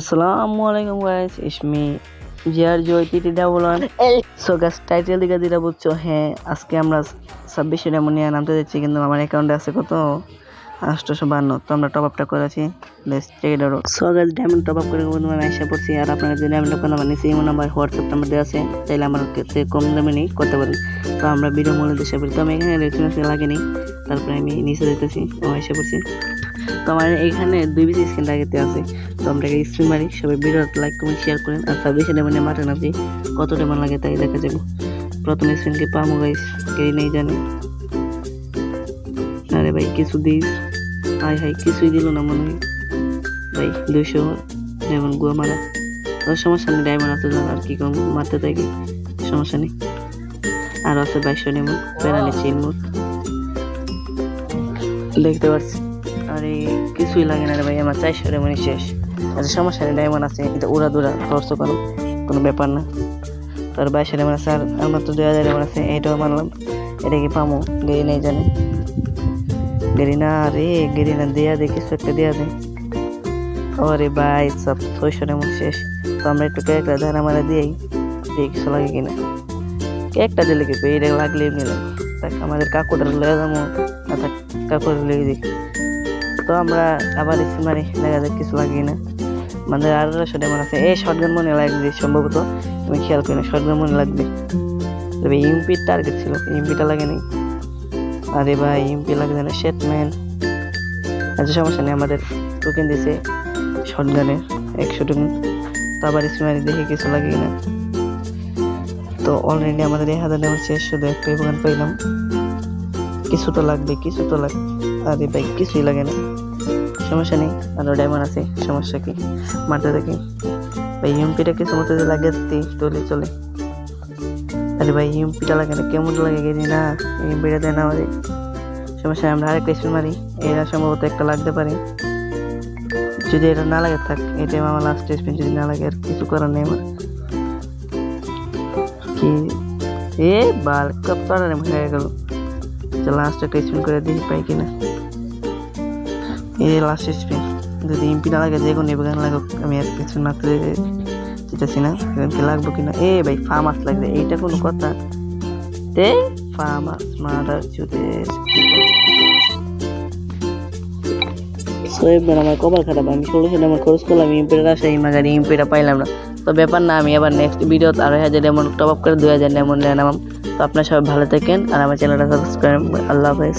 আসসালামু আলাইকুম গাইস ইসমি জিয়ার জয় টিটি ডাবলান সো গাছ টাইটেল দিকে দিরা বুঝছ হ্যাঁ আজকে আমরা ছাব্বিশে ডায়মন্ড নামতে যাচ্ছি কিন্তু আমার অ্যাকাউন্টে আছে কত? আটশোশো বান্ন। তো আমরা টপ আপটা করেছি সো গাছ ডায়মন্ড টপ আপ করে আমি এসে পড়ছি আর আপনারা যদি ডায়মন্ড টপ আমার নিচে ইমো নাম্বার হোয়াটসঅ্যাপ নাম্বার দেওয়া আছে চাইলে আমার কম দামে নিয়ে করতে পারেন। তো আমরা ভিডিও মূল্য দেশে তো আমি এখানে রেসিমেন্স লাগেনি তারপরে আমি নিচে যেতেছি ও এসে পড়ছি তো আমার এইখানে দুই বিসি স্ক্রিন লাগাতে আছে। তো আমরা স্ক্রিন মারি সবাই ভিডিও লাইক কমেন্ট শেয়ার করেন। আর ছাব্বিশে ডেমনে মাঠে নামছি। কত ডেমন লাগে তাই দেখা যাব। প্রথম স্ক্রিনকে পামো গাইস কেই নেই জানে। আরে ভাই, কিছু দিস? হাই হাই, কিছুই দিল না মনে হয়। ভাই, দুইশো ডেমন গুয়া মারা। তো সমস্যা নেই ডায়মন্ড আছে আর কি কম মারতে থাকি। সমস্যা নেই। আর আছে বাইশশো ডেমন প্যারানি চিনমুর। দেখতে পাচ্ছি। আরে, কিছুই লাগে না রে ভাই, আমার চারশো ডেমনই শেষ। আচ্ছা সমস্যা নেই ডায়মন্ড আছে এটা উড়া দুরা খরচ করো, কোনো ব্যাপার না। তোর বাইশশো ডেমন আছে আর আমার তো দুই হাজার ডেমন আছে এটাও মানলাম। এটা কি পামো? গেরি নেই জানে। গেরি না রে, গেরি না, দেয়া দে, কিছু একটা দেয়া দে। ওরে ভাই, সব ছয়শো ডেমন শেষ। তো আমরা একটু কেকটা ধারা মারা দিয়েই, দিয়ে কিছু লাগে কিনা। কেকটা দিলে কি এটা লাগলে এমনি লাগে। আমাদের কাকুটার লয়ে যাব। না কাকুর লেগে দিই তো আমরা আবার এসে মারি দেখা যাক কিছু লাগে না আমাদের আড়াইশো ডেমন আছে। এই শর্টগান মনে লাগবে সম্ভবত, তুমি খেয়াল করি না শর্টগান মনে লাগবে। তবে ইউপির টার্গেট ছিল ইউপিটা লাগে নাই আরে ভাই ইউপি লাগবে না শেট ম্যান আচ্ছা সমস্যা নেই, আমাদের টোকেন দিছে শর্টগানের একশো টোকেন তো আবার এসে মারি দেখে কিছু লাগে না তো অলরেডি আমাদের এই হাজার ডেমন শেষ, শুধু একটা ইভোগান পাইলাম কিছু তো লাগবে, কিছু তো লাগবে। আরে ভাই কিছুই লাগে না। সমস্যা নেই আরও ডায়মন্ড আছে, সমস্যা কি? মারতে থাকি। ভাই ইউএমপিটা কিছু মতো যে লাগে চলে চলে। আরে ভাই ইউএমপিটা লাগে না, কেমন লাগে গেছি না ইউএমপিটা দেয় না আমাদের। সমস্যা, আমরা আরেকটা স্পিন মারি, এরা সম্ভবত একটা লাগতে পারে। যদি এটা না লাগে, থাক এটাই আমার লাস্ট স্পিন যদি না লাগে, আর কিছু করার নেই আমার। কি? এ, বাল কাপ তারা হয়ে গেল। তো লাস্ট একটা স্পিন করে দেখি পাই কিনা। এই লাস্ট স্পিন যদি এমপি না লাগে, যে কোনো এবার লাগুক, আমি আর কিছু করে যেতেছি না। এমপি লাগবো কিনা? এ ভাই ফার্মাস লাগবে। এইটা কোনো কথা। তে ফার্মাস মাদার জুতে এবার আমার কপাল খারাপ, আমি ষোলোশো আমার খরচ করলাম ইম্পিটার আসে এই মাগারি ইম্পিটা পাইলাম না। তো ব্যাপার না, আমি আবার নেক্সট ভিডিও আড়াই হাজার এমন টপ আপ করে দুই হাজার এমন নামাম। তো আপনারা সবাই ভালো থাকেন আর আমার চ্যানেলটা সাবস্ক্রাইব আল্লাহ হাফেজ।